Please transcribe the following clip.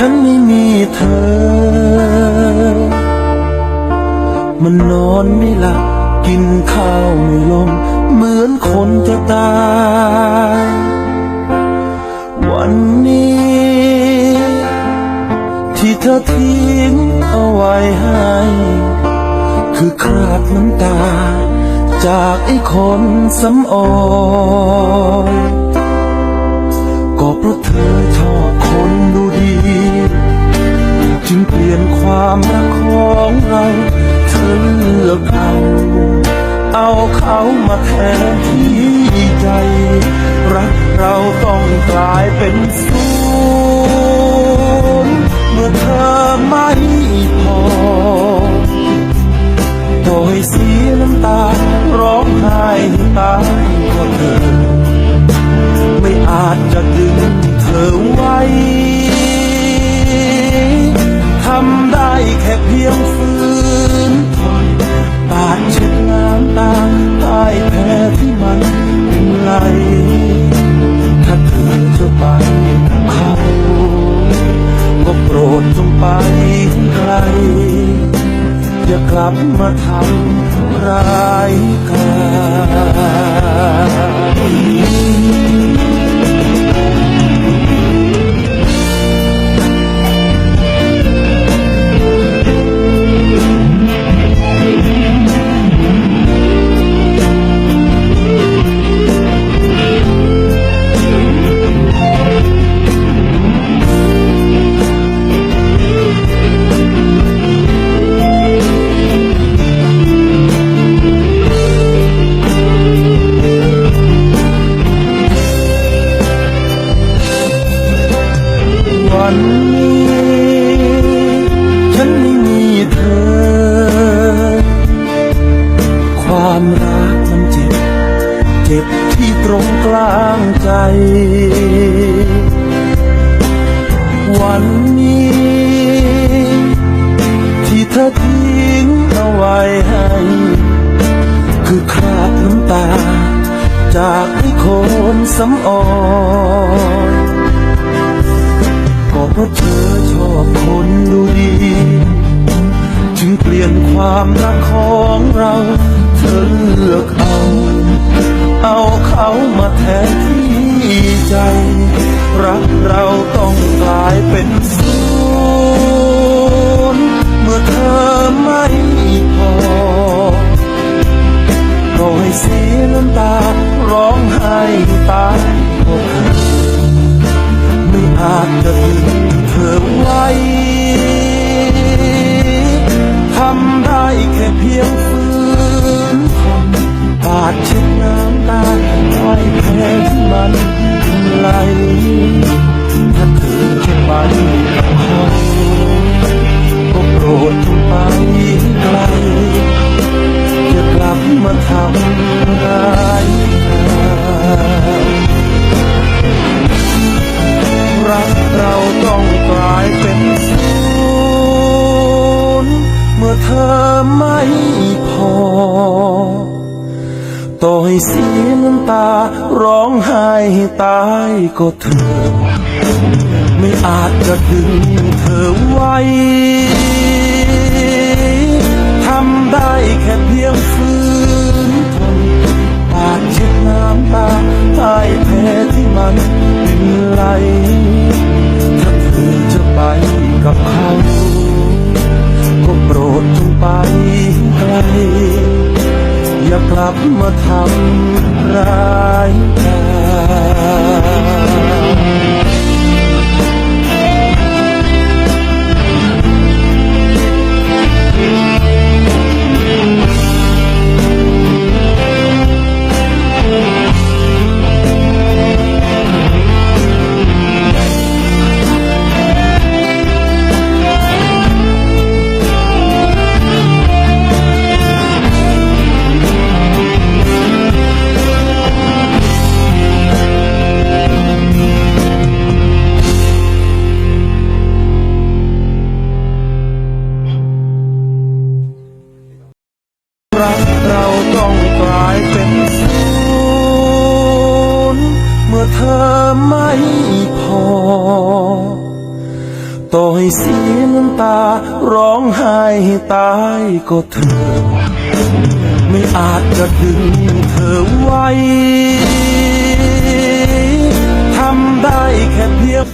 ฉันไม่มีเธอ มันนอนไม่หลับกินข้าวไม่ลง เหมือนคนจะตาย วันนี้ ที่เธอทิ้งเอาไว้ให้ คือคราบน้ำตา จากไอ้คนสำออยก็เพราะเธอชอบคนดูดี ความรักของเราเธอเลือกเอาเอาเขามาแทนที่ใจ รักเราต้องกลายเป็นศูนย์เมื่อเธอไม่พอต่อให้เสียน้ำตาร้องไห้ตายก็เธอไม่อาจจะดึงเธอไว้ำได้แค่เพียงฝืนทนปาดเช็ดน้ำตาใต้แผลที่มันเป็นไหลถ้าเธอจะไปเขาก็โปรดจงไปไกลอย่ากลับมาทำร้ายกัน วันนี้ ฉันไม่มีเธอ ความรักมันเจ็บ เจ็บที่ตรงกลางใจ วันนี้ ที่เธอทิ้งเอาไว้ให้ คือคราบน้ำตา จากไอ้คนสำออ ความรักของเรา เธอเลือกเอา เอาเขามาแทนที่ใจ รักเราต้องกลายเป็นศูนย์เมื่อเธอไม่พอก็ให้เสียน้ำตา เพียงฝืนทนปาดเช็ดน้ำตาไว้แผ่มันไหลถ้าเธอจะไป ต่อให้เสียน้ำตา ร้องไห้ตายก็เถอะไม่อาจจะดึงเธอไว้ มาทำร้าย ไม่พอ ต่อให้เสียน้ำตาร้องไห้ตายก็เถอไม่อาจจะดึงเธอไว้ ทำได้แค่เพียง